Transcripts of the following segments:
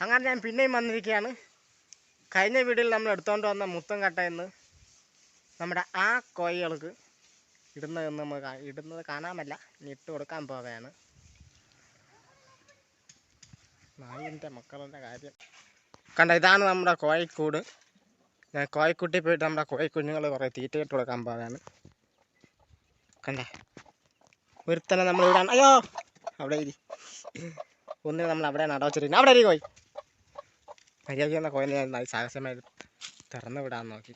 അങ്ങനെ ഞാൻ പിന്നെയും വന്നിരിക്കുകയാണ്. കഴിഞ്ഞ വീഡിയോയിൽ നമ്മൾ എടുത്തുകൊണ്ട് വന്ന മുത്തം കട്ടയെന്ന് നമ്മുടെ ആ കോഴികൾക്ക് ഇടുന്നതെന്ന് നമ്മൾ ഇടുന്നത് കാണാമല്ല. ഇനി ഇട്ട് കൊടുക്കാൻ പോവുകയാണ്. നായിന്റെ മക്കളുടെ കാര്യം. കണ്ട ഇതാണ് നമ്മുടെ കോഴിക്കൂട്. ഞാൻ കോഴിക്കുട്ടി പോയിട്ട് നമ്മുടെ കോഴിക്കുഞ്ഞുങ്ങൾ കുറേ തീറ്റ ഇട്ട് കൊടുക്കാൻ പോവുകയാണ്. കണ്ട? ഒരുത്തനെ നമ്മൾ ഇവിടെ അയ്യോ! അവിടെ ഇരി. ഒന്നിനെ നമ്മൾ അവിടെ നടവച്ചിരിക്കുന്നു അവിടെ ഇരി മര്യാദയ്ക്ക് കോയിനെ ഞാൻ സാഹസമായി തുറന്നു വിടാൻ നോക്കി.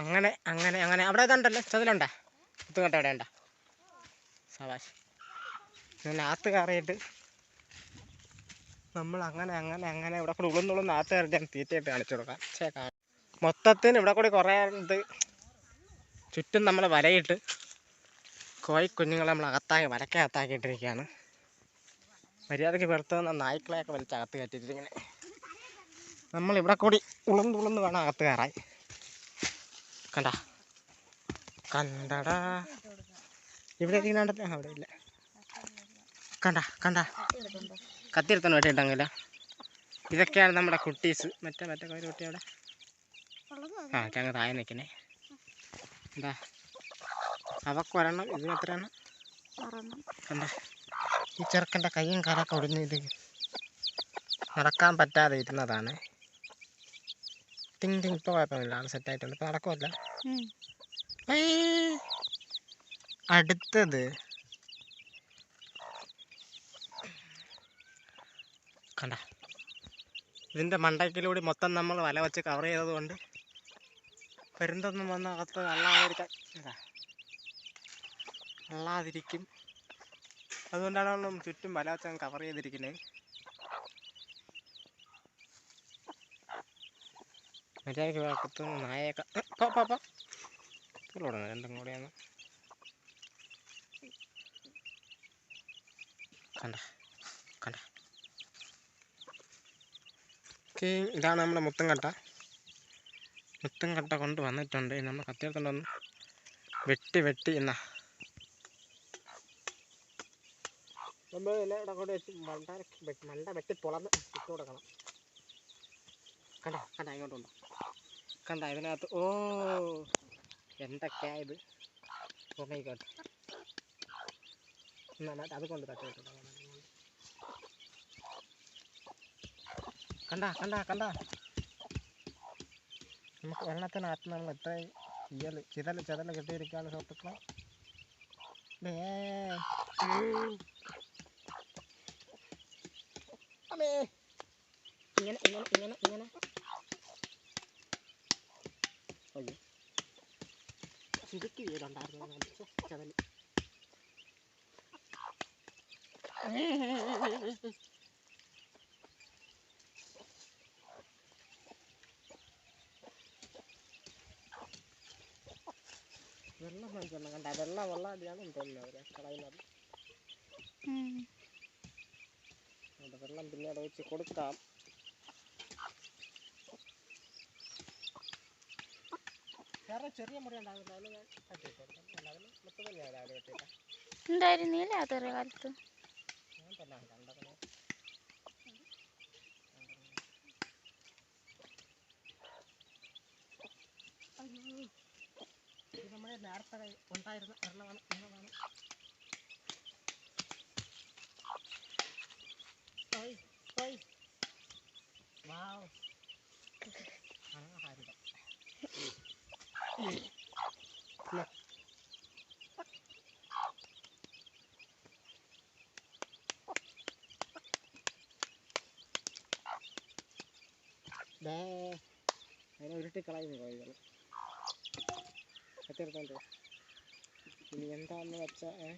അങ്ങനെ അങ്ങനെ അങ്ങനെ. അവിടെ ഇതുണ്ടല്ലോ. ചതിലുണ്ടാ? കുത്തുകട്ട അവിടെ ഉണ്ടാ? സവാശ് ഞാൻ കയറിയിട്ട് നമ്മൾ അങ്ങനെ അങ്ങനെ അങ്ങനെ ഇവിടെ കൂടെ ഉളുന്നുളുന്ന് ആത്ത് കയറി ഞാൻ തീറ്റയിട്ട് കാണിച്ചു കൊടുക്കാം. ചേ മൊത്തത്തിന് ഇവിടെ കൂടി കുറേ ഇത് ചുറ്റും നമ്മൾ വലയിട്ട് കോയി കുഞ്ഞുങ്ങളെ നമ്മൾ അകത്താക്കി വലക്കകത്താക്കിയിട്ടിരിക്കുകയാണ്. മര്യാദയ്ക്ക് പുറത്തുനിന്ന് നായ്ക്കളെയൊക്കെ വലിച്ച് അകത്ത് കയറ്റിയിട്ട് ഇങ്ങനെ നമ്മൾ ഇവിടെ കൂടി ഉളുന്ന് ഉളുന്ന് വേണം അകത്ത് കയറാൻ. കണ്ട? കണ്ടടാ. ഇവിടെ ഇരിക്കുന്നുണ്ടല്ലോ അവിടെ ഇല്ല. കണ്ട? കണ്ട? കത്തിയെടുത്തോണ്ട് വേണ്ടിട്ടില്ല ഇതൊക്കെയാണ് നമ്മുടെ കുട്ടീസ്. മറ്റേ മറ്റേ കോരി കുട്ടി അവിടെ? ആ ഞങ്ങൾ താഴെ നിൽക്കണേ. എന്താ അവക്കൊരെണ്ണം ഇതിനെത്രയാണ് കണ്ട? ഈ ചെറുക്കന്റെ കൈയും കാലൊക്കെ ഒടിഞ്ഞ് ഇത് നടക്കാൻ പറ്റാതെ ഇരുന്നതാണ്. ടിങ് ടിങ് ഇപ്പോൾ കുഴപ്പമില്ല. ആൾ സെറ്റായിട്ടുണ്ട് ഇപ്പോൾ നടക്കുമല്ല അടുത്തത്. കണ്ട. ഇതിന്റെ മണ്ടയ്ക്കിലൂടെ മൊത്തം നമ്മൾ വല വെച്ച് കവർ ചെയ്തതുകൊണ്ട് പെരുന്തൊന്നും വന്ന് അകത്ത് അള്ളാതിരിക്കാൻ അള്ളാതിരിക്കും അതുകൊണ്ടാണ് ചുറ്റും വല്ലാത്ത കവർ ചെയ്തിരിക്കുന്നത് മര്യാദയ്ക്ക് ഭാഗത്ത് നായയൊക്കെ. ഇതിലൂടെ രണ്ടും കൂടെയാണ് കണ്ട കണ്ട. ഓക്കെ ഇതാണ് നമ്മുടെ മുത്തം കട്ട മുത്തം കട്ട കൊണ്ട് വന്നിട്ടുണ്ട് നമ്മൾ കത്തിയെടുത്തോണ്ട് വന്ന് വെട്ടി വെട്ടി എന്നാ. നമ്മൾ എല്ലാം കൊണ്ട് വെച്ച് മണ്ട മണ്ട വെട്ടി പൊളന്ന് ഇട്ട് കൊടുക്കണം. കണ്ടോ? കണ്ട? ഇങ്ങോട്ടുണ്ടോ കണ്ട? ഇതിനകത്ത് ഓ എന്തൊക്കെയാ ഇത്? ഓർമ്മയിക്കോട്ടെ എന്നാ മറ്റേ അത് കൊണ്ട് കണ്ട കണ്ട കണ്ട. നമുക്ക് വെള്ളത്തിനകത്ത് നമ്മൾ എത്ര ഇയൽ ചിതൽ ചിതൽ കെട്ടിയിരിക്കുകയാണ് സുഹൃത്തുക്കളെ. ദേ. ഉം. അമ്മേ. ഇങ്ങനെ ഇങ്ങനെ ഇങ്ങനെ ഇങ്ങനെ അയ്യോ ചുരുക്കി വീടുണ്ടായിരുന്നു ചതൽ വെള്ളം വാങ്ങിക്കണം കണ്ട വെള്ളം വെള്ളം അടിയാണ് തോന്നുന്നത് അവർ കളയുന്നത് വെള്ളം പിന്നെ കൊടുക്കാം. വേറെ ചെറിയ മുറി ഞാൻ കട്ടി കൊടുക്കാം രാവിലെ ഉണ്ടായിരുന്നില്ല അതൊരു കാലത്ത്? നമ്മുടെ നേരത്തെ ഉണ്ടായിരുന്ന വാവ് മനോഹാരിതം ഇല്ലേ? ദേ അതിനെ ഉരുട്ടി കളയുന്നു കോഴികൾ എത്തിയെടുത്തോണ്ട്. ഇനി എന്താന്ന് വെച്ചാ ഏ?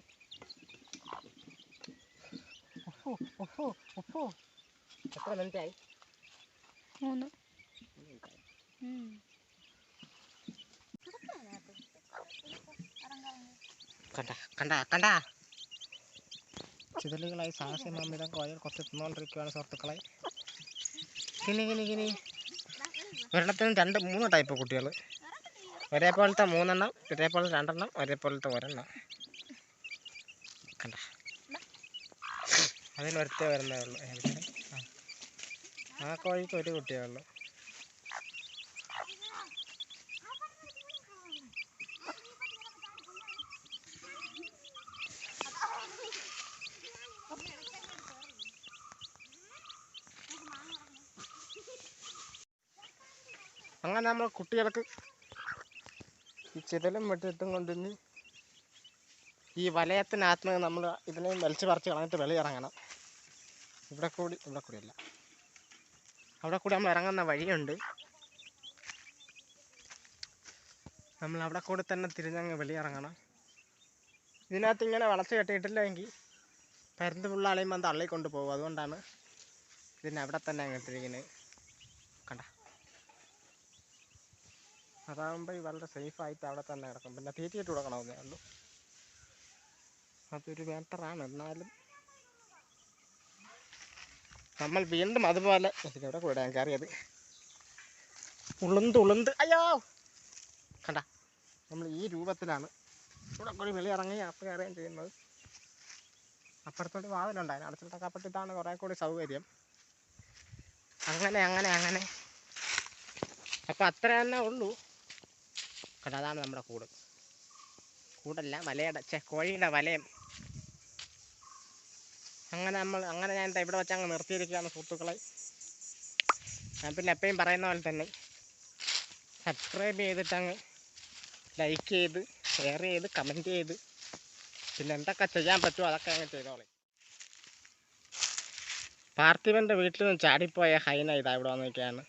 എത്ര മിനിറ്റായി മൂന്ന് ചിതലുകളായി സാഹസ്യം അമിതം കണ്ട കണ്ട കണ്ട. ചിതലുകളായി സാഹസ്യമാമിതം കോയൽ കുറച്ച് തിന്നുകൊണ്ടിരിക്കുകയാണ് സുഹൃത്തുക്കളെ. കിനി കിനി കിനി ഒരെണ്ണത്തിന് രണ്ട് മൂന്ന് ടൈപ്പ് കുട്ടികൾ. ഒരേപോലത്തെ മൂന്നെണ്ണം ഒരേപോലത്തെ രണ്ടെണ്ണം ഒരേപോലത്തെ ഒരെണ്ണം. കണ്ട. അതിലൊരുത്തേ വരുന്നേ ഉള്ളൂ. ആ. കോഴിക്ക് ഒരു കുട്ടിയാണല്ലോ അങ്ങനെ നമ്മൾ കുട്ടികൾക്ക് ഈ ചിതലും വെട്ടിട്ടും കൊണ്ടുവന്ന് ഈ വലയത്തിനകത്ത് നമ്മൾ ഇതിനെ വലിച്ചു പറിച്ച് കളഞ്ഞിട്ട് വെളിയിറങ്ങണം ഇവിടെ കൂടി ഇവിടെ കൂടിയല്ല അവിടെ കൂടെ നമ്മൾ ഇറങ്ങുന്ന വഴിയുണ്ട്. നമ്മൾ അവിടെ കൂടെ തന്നെ തിരിഞ്ഞങ്ങ് വെളിയിറങ്ങണം. ഇതിനകത്ത് ഇങ്ങനെ വളച്ച് കെട്ടിയിട്ടില്ല എങ്കിൽ പരുന്ത് പുള്ളാളെയും വന്ന് തള്ളിക്കൊണ്ട് പോകും. അതുകൊണ്ടാണ് ഇതിനെ അവിടെ തന്നെ അങ്ങ് ഇട്ടിരിക്കുന്നത് കണ്ട. അതാകുമ്പോൾ വളരെ സേഫായിട്ട് അവിടെ തന്നെ കിടക്കും. പിന്നെ തീറ്റിയിട്ട് കൊടുക്കണമെന്നേ ഉള്ളൂ. അതൊരു മാറ്ററാണ് എന്നാലും നമ്മൾ വീണ്ടും അതുപോലെ ഇതിലൂടെ കൂടെ കയറിയത്. ഉളുന്ത് ഉളുന്ത്. അയ്യോ! കണ്ട നമ്മൾ ഈ രൂപത്തിലാണ് ഇവിടെ കൂടി വെളിയിറങ്ങി അപ്പം കയറുകയും ചെയ്യുന്നത്. അപ്പുറത്തോട്ട് വാതിലുണ്ടായിരുന്നു അടച്ചിട്ടൊക്കെ അപ്പുറത്തിട്ടാണ് കുറേ കൂടി സൗകര്യം. അങ്ങനെ അങ്ങനെ അങ്ങനെ. അപ്പം അത്ര തന്നെ ഉള്ളൂ. കണ്ട അതാണ് നമ്മുടെ കൂട്. കൂടല്ല വലയുടെ ചെ കോഴിയുടെ വലയം. അങ്ങനെ നമ്മൾ അങ്ങനെ ഞാൻ ഇവിടെ വെച്ച് അങ്ങ് നിർത്തിയിരിക്കുകയാണ് സുഹൃത്തുക്കളെ. ഞാൻ പിന്നെ എപ്പോഴും പറയുന്ന പോലെ തന്നെ സബ്സ്ക്രൈബ് ചെയ്തിട്ട് അങ്ങ് ലൈക്ക് ചെയ്ത് ഷെയർ ചെയ്ത് കമന്റ് ചെയ്ത്. പിന്നെ എന്തൊക്കെ ചെയ്യാൻ പറ്റുമോ അതൊക്കെ അങ്ങ് ചെയ്തോളെ. പാർത്ഥിവന്റെ വീട്ടിൽ നിന്ന് ചാടിപ്പോയ ഹൈന ഇതാ ഇവിടെ വന്നിരിക്കുകയാണ്.